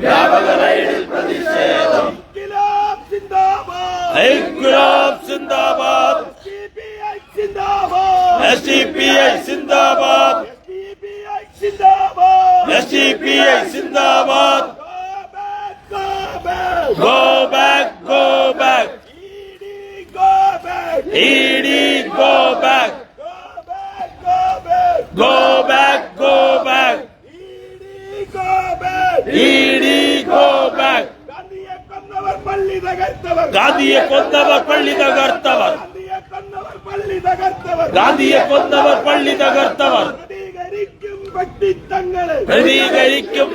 വ്യാപക റെയ്ഡിൽ പ്രതിഷേധം. ഇൻകിലാബ് സിന്ദാബാദ്. എസ് ഡി പി ഐ സിന്ദാബാദ്. എസ് ഡി പി ഐ സിന്ദാബാദ്. Go back, go back. Go back go back ED, go back. E D go back Go back, go back. Go back go back ED, go back. E D go back ഗാന്ധിയെ കൊന്നവർ പള്ളി തകർത്തവർ ഗാന്ധിയെ കൊന്നവർ പള്ളി തകർത്തവർ. ഗാന്ധിയെ കൊന്നവർ പള്ളി തകർത്തവർ. പ്രതികരിക്കും.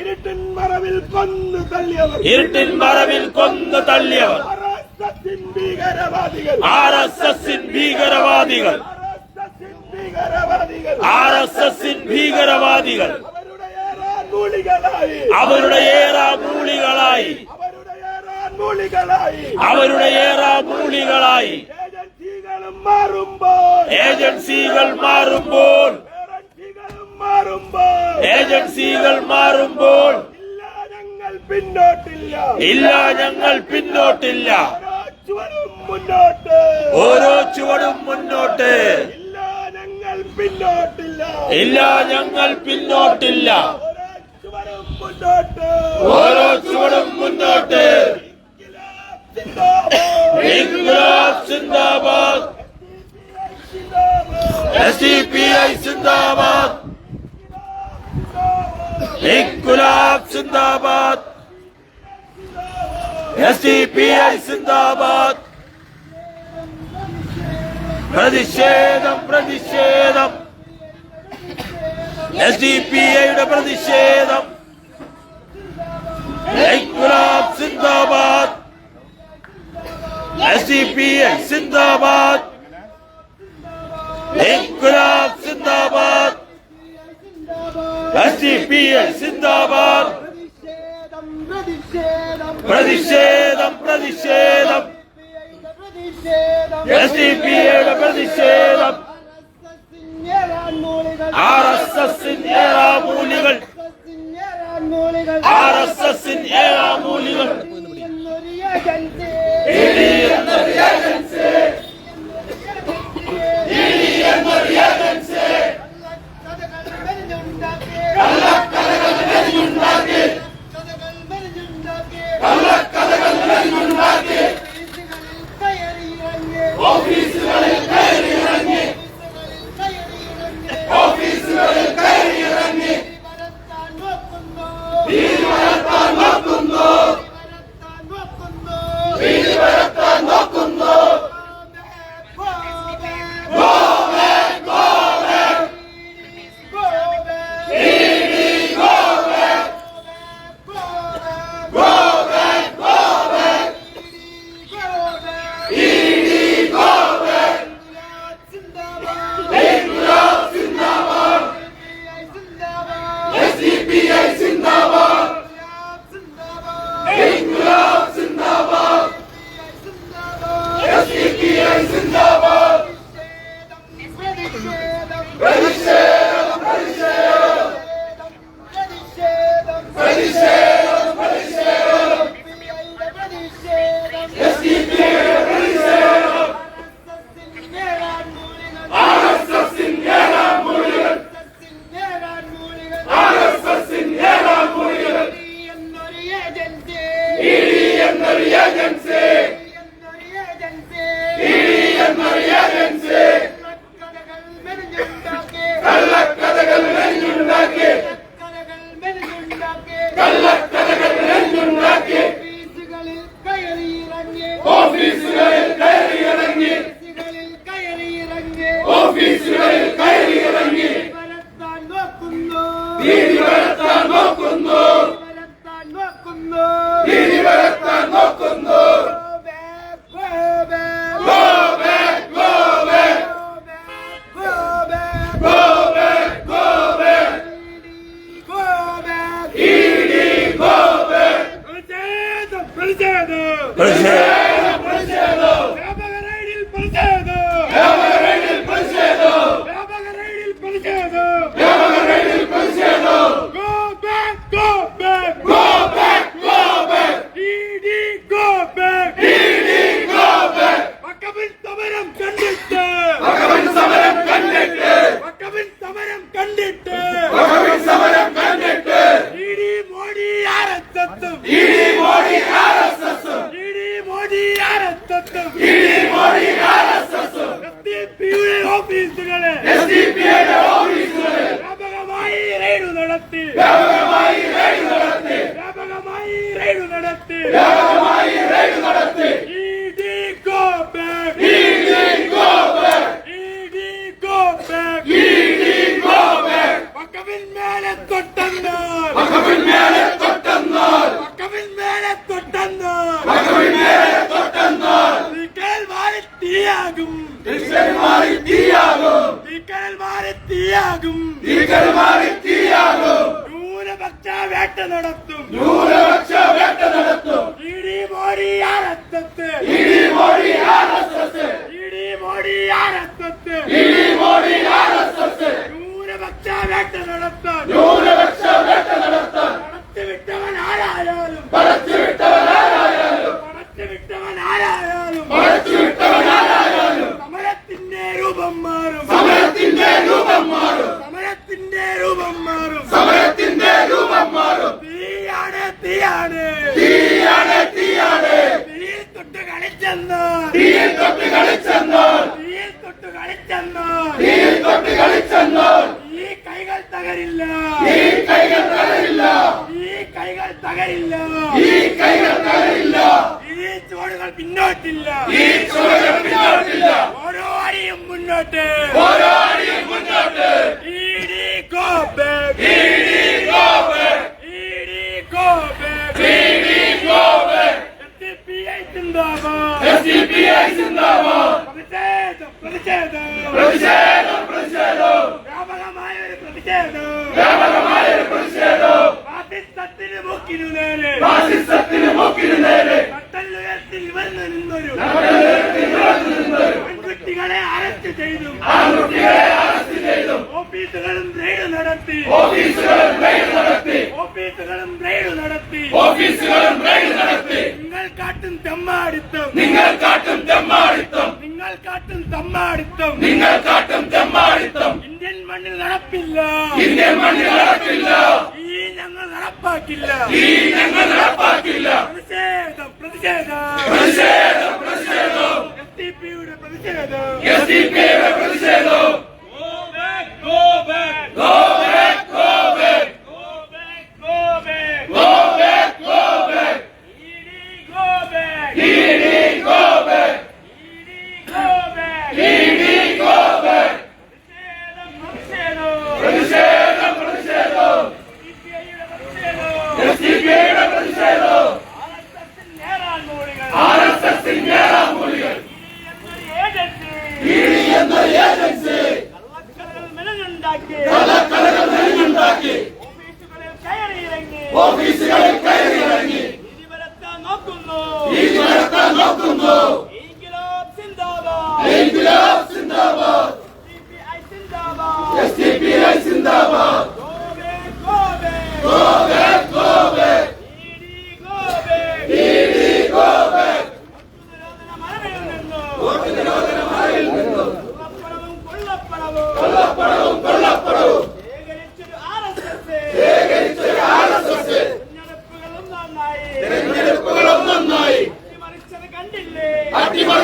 ഇരുട്ടിൻ മറവിൽ കൊന്നു തള്ളിയവർ. ഇരുട്ടിൻ മറവിൽ കൊന്നു തള്ളിയവർ. ആർ എസ് എസിൻ ഭീകരവാദികൾ. ആർ എസ് എസിൻ ഭീകരവാദികൾ. അവരുടെ ഏറാനൂലികളായി അവരുടെ ഏറാമൂളികളായി അവരുടെ ഏറാനൂലികളായി മൂളികളായി ഏജൻസികളും മാറുമ്പോൾ. ഏജൻസികൾ മാറുമ്പോൾ. മാറുമ്പോൾ. ഏജൻസികൾ മാറുമ്പോൾ. ഇല്ല ഞങ്ങൾ പിന്നോട്ടില്ല. ഇല്ല ഞങ്ങൾ പിന്നോട്ടില്ല. ഓരോ ചുവടും മുന്നോട്ട്. ഓരോ ചുവടും മുന്നോട്ട്. ഇല്ല ഞങ്ങൾ പിന്നോട്ടില്ല. ഇല്ല ഞങ്ങൾ പിന്നോട്ടില്ല. ചുവടും മുന്നോട്ട് ഓരോ ചുവടും മുന്നോട്ട് ഇൻകുലാബ് സിന്ദാബാദ് എസ് ഡി പി ഐ സിന്ദാബാദ് ഇൻകുലാബ് സിന്ദാബാദ് എസ് ഡി പി ഐ സിന്ദാബാദ് പ്രതിഷേധം പ്രതിഷേധം എസ് ഡി പി ഐയുടെ പ്രതിഷേധം ഇൻകുലാബ് സിന്ദാബാദ് എസ് ഡി പി ഐ സിന്ദാബാദ് ഇൻകുലാബ് സിന്ദാബാദ്. സിന്ദാബാദ്. പ്രതിഷേധം പ്രതിഷേധം. എസ് ഡി പി എയുടെ പ്രതിഷേധം. ആർ എസ് എസിന് ഏറാമൂലികൾ മൂലികൾ ആർ എസ് എസിൻ ഏറാമൂലികൾ എന്നൊരു ഏജൻസി എന്നൊരു ഏജൻസി. രക്തത്തെ ഞങ്ങൾ പിന്നോട്ടില്ല. ഓരോ അടിയും മുന്നോട്ട്. ഓരോ അടിയും മുന്നോട്ട്. പ്രതിഷേധം പാകിസ്ഥാനത്തിന് മുക്കിനു നേരെ. പാകിസ്ഥാൻ തെമ്മാടിത്തം. നിങ്ങൾ കാട്ടും തെമ്മാടിത്തം. നിങ്ങൾ കാട്ടും തെമ്മാടിത്തം. നിങ്ങൾ കാട്ടും തെമ്മാടിത്തം. ഇന്ത്യൻ മണ്ണിൽ നടപ്പില്ല. ഇന്ത്യൻ മണ്ണിൽ നടപ്പില്ല. ഈ ഞങ്ങൾ നടപ്പാക്കില്ല. ഈ ഞങ്ങൾ നടപ്പാക്കില്ല. പ്രതിഷേധം പ്രതിഷേധം. പ്രതിഷേധം പ്രതിഷേധം. എസ് ഡി പിയുടെ പ്രതിഷേധം. എസ് ഡി പിയുടെ പ്രതിഷേധം. Go back! Go back! Go ഓഫീസുകളിൽ കയറി ഇറങ്ങി നീതി നടത്താൻ നോക്കുന്നു സിന്ദാബാദ് സിന്ദാബാദ് സിന്ദാബാദ് ¡Atiba!